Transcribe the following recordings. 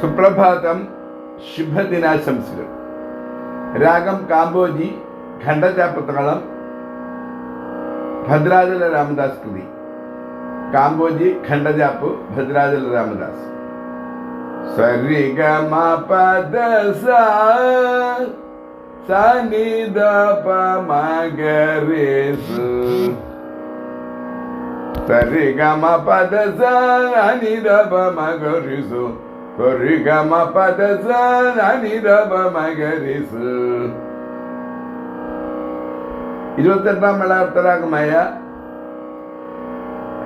സുപ്രഭാതം ശുഭദിനാശംസകൾ രാഗം കാമ്പോജി ഖണ്ഡജാപത്രളം ഭദ്രാചല രാമദാസ് കൃതി കാമ്പോജി ഖണ്ഡജാപ്പ് ഭദ്രാചല രാമദാസ് സരിഗമ പദ സനിദ പമഗരേസു സരിഗമ പദ സനിദ പമഗരിസു ഇരുപത്തെട്ടാം മേളാർത്തരാഗമായ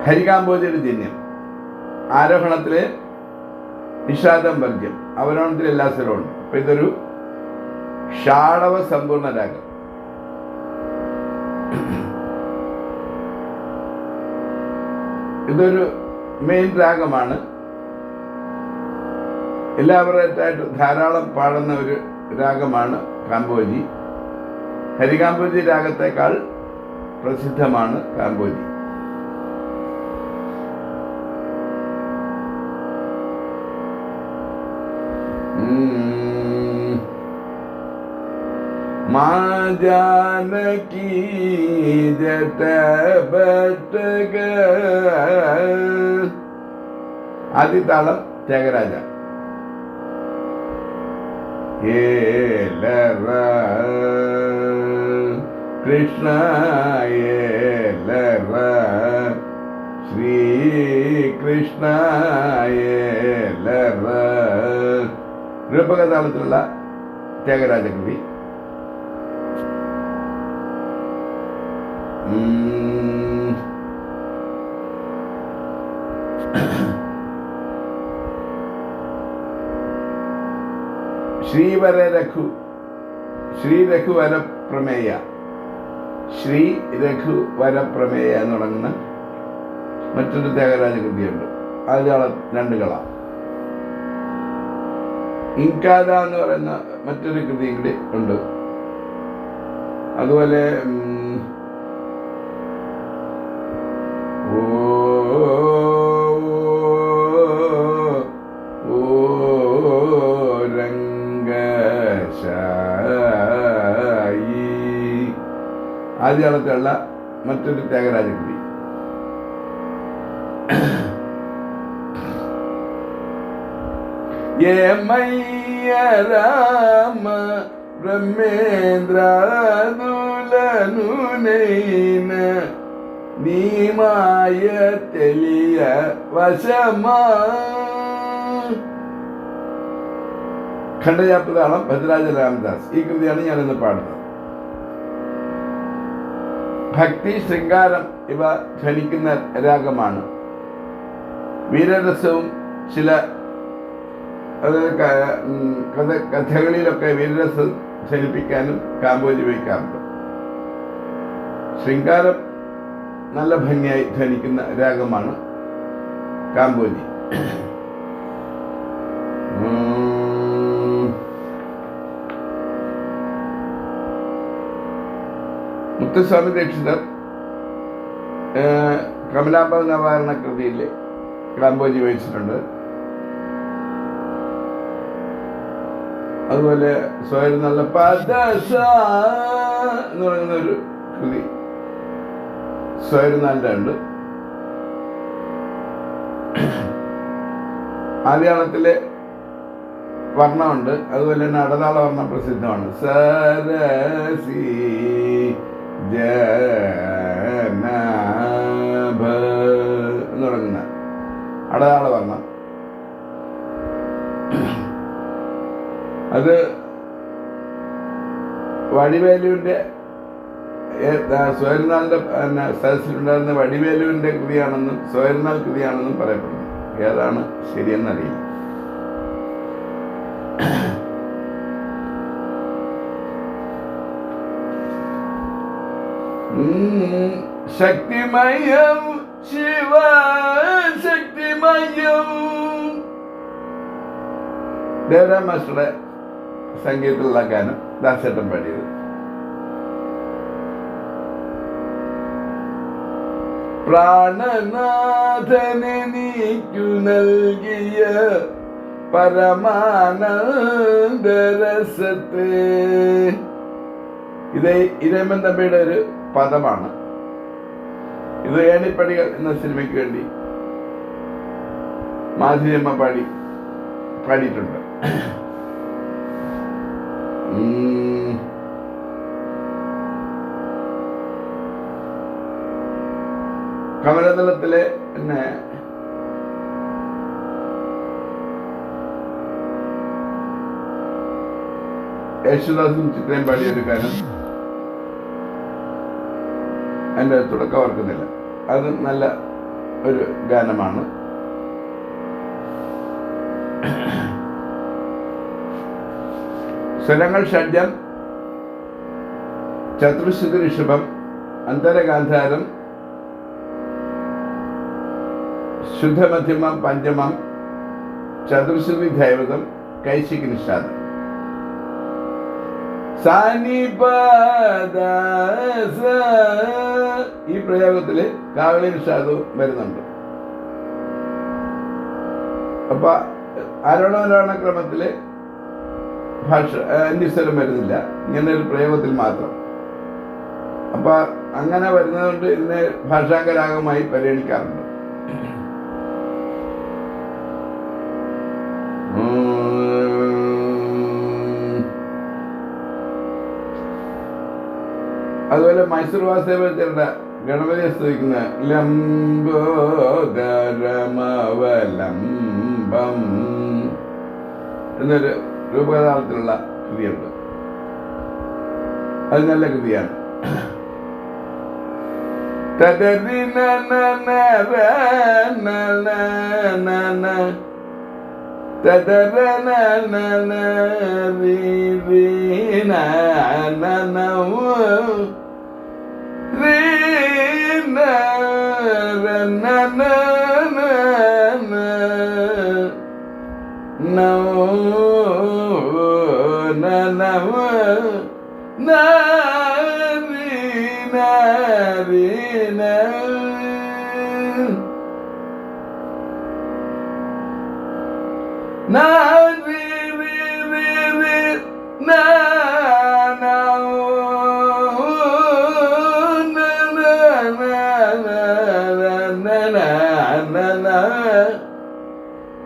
ഹരികാംബോജിയുടെ ജന്യം. ആരോഹണത്തിലെ നിഷാദം വർഗ്യം അവരോഹണത്തിൽ എല്ലാ സ്ഥലവും. അപ്പൊ ഇതൊരു ഷാടവ സമ്പൂർണ രാഗം. ഇതൊരു മെയിൻ രാഗമാണ്. എല്ലാവരുടെ ധാരാളം പാടുന്ന ഒരു രാഗമാണ് കാമ്പോജി. ഹരികാമ്പോജി രാഗത്തേക്കാൾ പ്രസിദ്ധമാണ് കാമ്പോജി. മാജാനകി ജട്ട അതിതാളം ത്യാഗരാജ. ஏலவ கிருஷ்ணா ஏலவ ஸ்ரீ கிருஷ்ணா ஏலவ ரூபகதாளத்துல தியாகராஜ கவி. Mm. ശ്രീവര രഘു ശ്രീ രഘുവര പ്രമേയ ശ്രീ രഘുവര പ്രമേയ എന്ന് തുടങ്ങുന്ന മറ്റൊരു ത്യാഗരാജ കൃതിയുണ്ട്. അതിലുള്ള രണ്ട് കള. ഇൻകാല എന്ന് പറയുന്ന മറ്റൊരു കൃതി കൂടി ഉണ്ട്. അതുപോലെ ആദ്യകാലത്തുള്ള മറ്റൊരു ത്യാഗരാജകൃതി ഏമയ്യ രാമ ബ്രഹ്മേന്ദ്രാതുലനുനൈന നീമായ തെളിയ വശമാ. ഖണ്ഡയാപ്രതാളം ഭദ്രാജ രാമദാസ്. ഈ കൃതിയാണ് ഞാനിന്ന് പാടുന്നത്. ഭക്തി ശൃംഗാരം ഇവ ധനിക്കുന്ന രാഗമാണ്. വീരരസവും ചില കഥ കഥകളിലൊക്കെ വീരരസം ധനിപ്പിക്കാനും കാമ്പോജി വയ്ക്കാറുണ്ട് ശൃംഗാരം നല്ല ഭംഗിയായി ധനിക്കുന്ന രാഗമാണ് കാമ്പോജി മുത്തുസ്വാമി ദീക്ഷിതർ ഏഹ്, കമലാംബ നവാരണ കൃതിയിൽ കാമ്പോജി വഹിച്ചിട്ടുണ്ട്. അതുപോലെ സ്വയം നല്ല പദസ എന്ന് പറയുന്ന ഒരു കൃതി സ്വയം ഉണ്ട് ആദ്യാളത്തിലെ വർണമുണ്ട്. അതുപോലെ തന്നെ അടതാള വർണം പ്രസിദ്ധമാണ്. സരസി എന്ന് തുടങ്ങുന്ന അടയാള വർണം അത് വടിവേലുവിന്റെ സ്വയംനാളിന്റെ പിന്നെ സദസ്സിലുണ്ടായിരുന്ന വടിവേലുവിന്റെ കൃതിയാണെന്നും സ്വയംനാൾ കൃതിയാണെന്നും പറയപ്പെടുന്നു. ഏതാണ് ശരിയെന്നറിയില്ല. ശക്തിമയം ശിവ ശക്തിമയം ദേവരാം മാസ്റ്ററുടെ സംഗീതത്തിലുള്ള ഗാനം ദാസേട്ടൻ പാടിയത്. പ്രാണനാഥനെ നീക്കു നൽകിയ പരമാനന്ദരസത്തെ. ഇത് ഇരേമൻ തമ്പിയുടെ ഒരു പദമാണ്. ഇത് ഏണിപ്പടികൾ എന്ന സിനിമയ്ക്ക് വേണ്ടി മാധുര്യമ്മ പാടി പാടിയിട്ടുണ്ട്. കമലതലത്തിലെ പിന്നെ യേശുദാസും ചിത്രയും പാടിയ ഒരു അതിന്റെ തുടക്കം ഓർക്കുന്നില്ല. അത് നല്ല ഒരു ഗാനമാണ്. സ്വരങ്ങൾ ഷഡ്യം ചതുർശുതി ഋഷഭം അന്തരഗാന്ധാരം ശുദ്ധമധ്യമം പഞ്ചമം ചതുർശുതി ദൈവതം കൈശിക് നിഷാദം. ഈ പ്രയോഗത്തിൽ കാവലി നിഷാദവും വരുന്നുണ്ട്. അപ്പൊ ആരോണവരോണ ക്രമത്തിൽ ഭാഷ നിസ്വരം വരുന്നില്ല. ഇങ്ങനെ ഒരു പ്രയോഗത്തിൽ മാത്രം. അപ്പൊ അങ്ങനെ വരുന്നതുകൊണ്ട് ഇതിനെ ഭാഷാങ്കരാഗമായി പരിഗണിക്കാറുണ്ട്. അതുപോലെ മൈസൂർ മൈസൂർവാസേവത്തിന്റെ ഗണപതി സ്തുതിക്കുന്ന ലംബോധരമവലംബം എന്നൊരു രൂപതാളത്തിലുള്ള കൃതിയുണ്ട്. അത് നല്ല കൃതിയാണ്. തകരി തകരനീ No, no, no, no.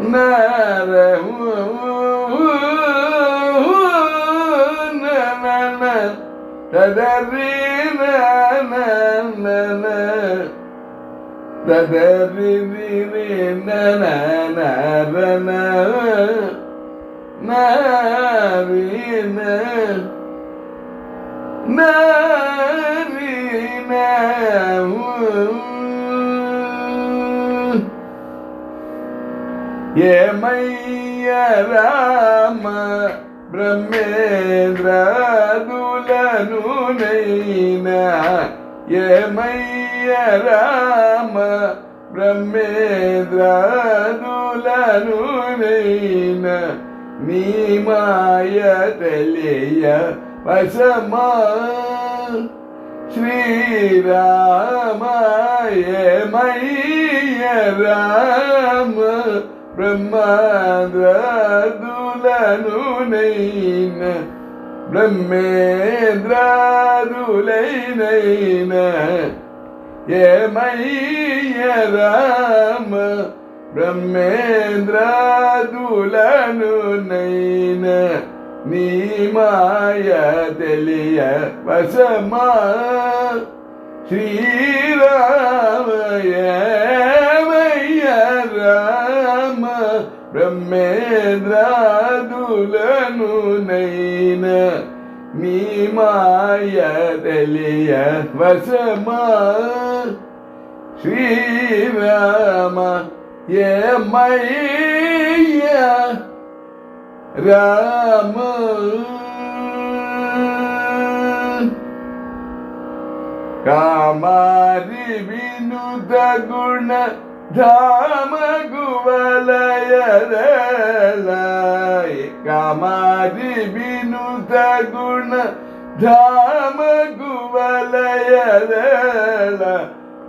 ما له من تدرينا من تدرينا نارنا نارنا نارنا ఏమయ్య రామ బ్రహ్మేంద్రదులను నైనా? ఏమయ్య రామ బ్రహ్మేంద్రదులను నైనా? నీ మాయ తెలియ వశమా? శ్రీరామ ఏమయ్య రామ? பிரம்மதுலனுனைன பிரம்மேந்திராதுலைனைன ஏமைய ராம பிரம்மேந்திராதுலனுனைன நீ மாய தெளிய வசமா ஸ்ரீராமய ராம బ్రహ్మేంద్రాదులను నైన నీ మాయ తెలియ వశమా? శ్రీరామ ఏమయ్య? రామ. కామారి వినుద గుణ ധാമഗുവലയരലായ കമാരി വിനുത ഗുണ ധാമഗുവലയരല.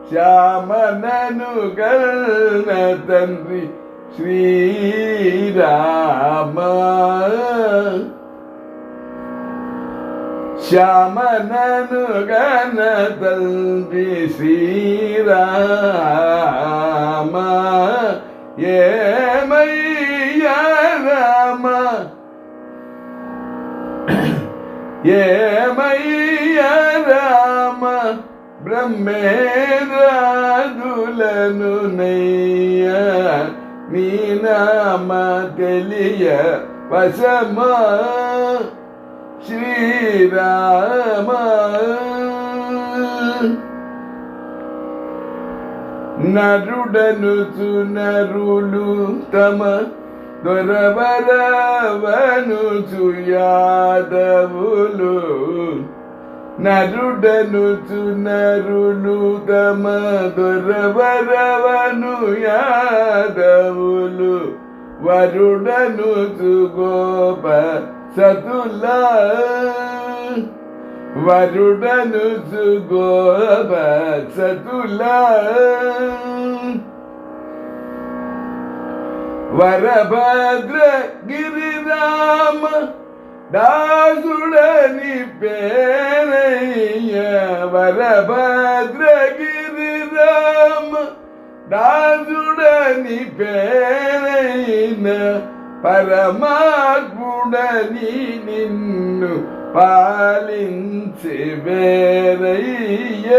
ശ്യാമനനുകൾ തന്ത്രി ശ്രീരാമ గణ తండ్రి శ్రీరామ శ్యామనను గణ తండ్రి శ్రీరామ ఏమయ్య రామ ఏమయ్య రామ బ్రహ్మేంద్రాదులను శ్రీరామ. నరుడను నరులు తమ దొరవరవను యాదవులు. నరుడను నరులు తమ దొరవరవను యాదవులు. వరుడను గోప సతులా వరుడను గోప సతులా వరభద్ర గిరిరామ దాసుడని పేరయ్య వరభద్ర గిరిరామ దాసుడని పేరైన పరమాత్ముడని నిన్ను పాలించి వేరయ్య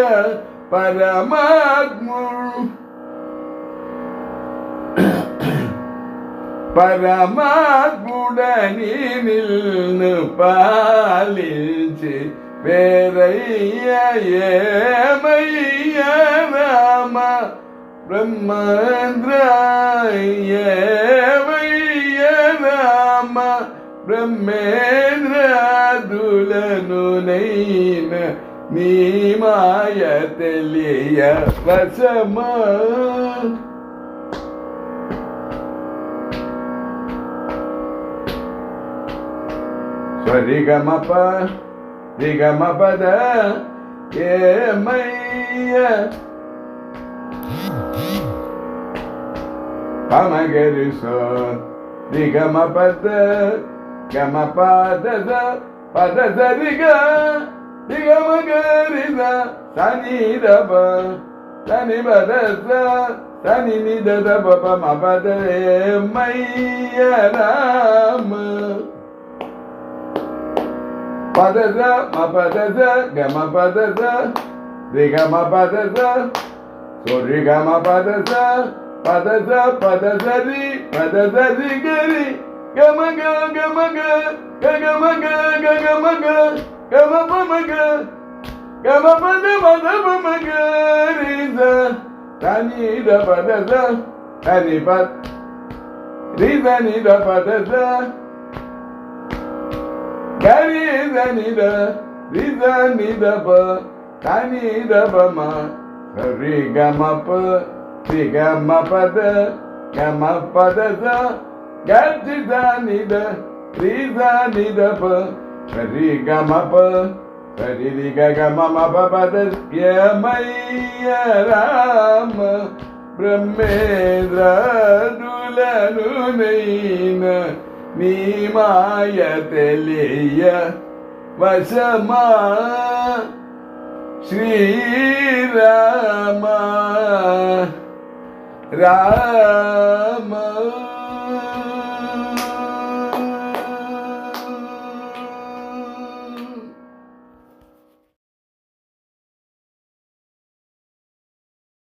పరమాత్ముడు పరమాత్ముడని నిన్ను పాలించి వేరయ్య ఏమయ్య రామ బ్రహ్మేంద్ర ఏమయ్య రామ బ్రహ్మేంద్రాదులను నైన నీ మాయ తెలియ వశమా. స్వరిగమప రిగమపద ఏమయ్య? పమగరి సో ரிகம பத கம பத பத சரிக ரிகம கரித சனி தப சனி பதச சனி நித தப பம பத மைய ராம பதச ம பதச கம பதச ரிகம பதச சொரிகம பதச గరి గమ గ గమ గ గమ గ గమ గ గమ పమ గ గమ పద పద పమ గ రి జ తని ద పదజ తని పద రి ద ని ద పదజ గరి నిద రిద నిద ప తని ద పమ రి గమ ప రి గమ పద గమ పద స గతి నిద రి నిద ప. రి గమ ప రి రి గమ మ పద యమయ్య రామ బ్రహ్మేంద్రులను నైన నీ మాయ తెలియ వశమా. శ్రీరామ. Rama.